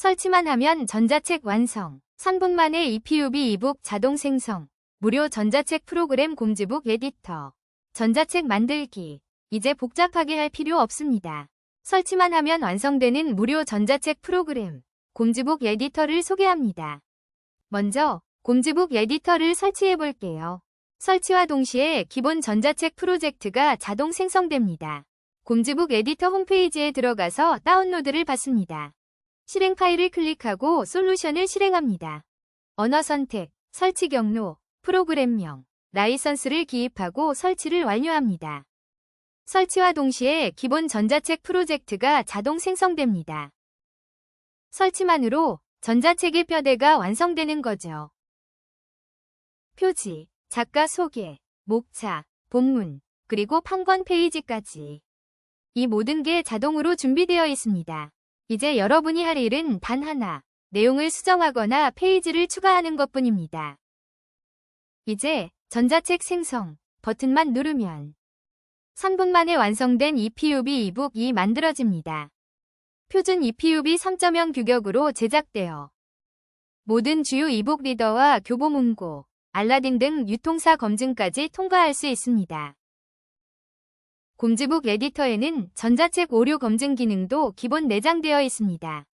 설치만 하면 전자책 완성. 3분 만에 EPUB 이북 자동 생성. 무료 전자책 프로그램 곰지북 에디터. 전자책 만들기. 이제 복잡하게 할 필요 없습니다. 설치만 하면 완성되는 무료 전자책 프로그램. 곰지북 에디터를 소개합니다. 먼저 곰지북 에디터를 설치해 볼게요. 설치와 동시에 기본 전자책 프로젝트가 자동 생성됩니다. 곰지북 에디터 홈페이지에 들어가서 다운로드를 받습니다. 실행 파일을 클릭하고 솔루션을 실행합니다. 언어 선택, 설치 경로, 프로그램명, 라이선스를 기입하고 설치를 완료합니다. 설치와 동시에 기본 전자책 프로젝트가 자동 생성됩니다. 설치만으로 전자책의 뼈대가 완성되는 거죠. 표지, 작가 소개, 목차, 본문, 그리고 판권 페이지까지. 이 모든 게 자동으로 준비되어 있습니다. 이제 여러분이 할 일은 단 하나, 내용을 수정하거나 페이지를 추가하는 것 뿐입니다. 이제 전자책 생성 버튼만 누르면 3분 만에 완성된 EPUB 이북이 만들어집니다. 표준 EPUB 3.0 규격으로 제작되어 모든 주요 이북 리더와 교보문고, 알라딘 등 유통사 검증까지 통과할 수 있습니다. 곰지북 에디터에는 전자책 오류 검증 기능도 기본 내장되어 있습니다.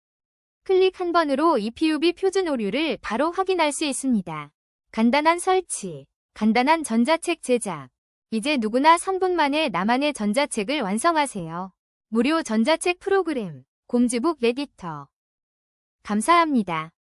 클릭 한 번으로 EPUB 표준 오류를 바로 확인할 수 있습니다. 간단한 설치, 간단한 전자책 제작. 이제 누구나 3분 만에 나만의 전자책을 완성하세요. 무료 전자책 프로그램, 곰지북 에디터. 감사합니다.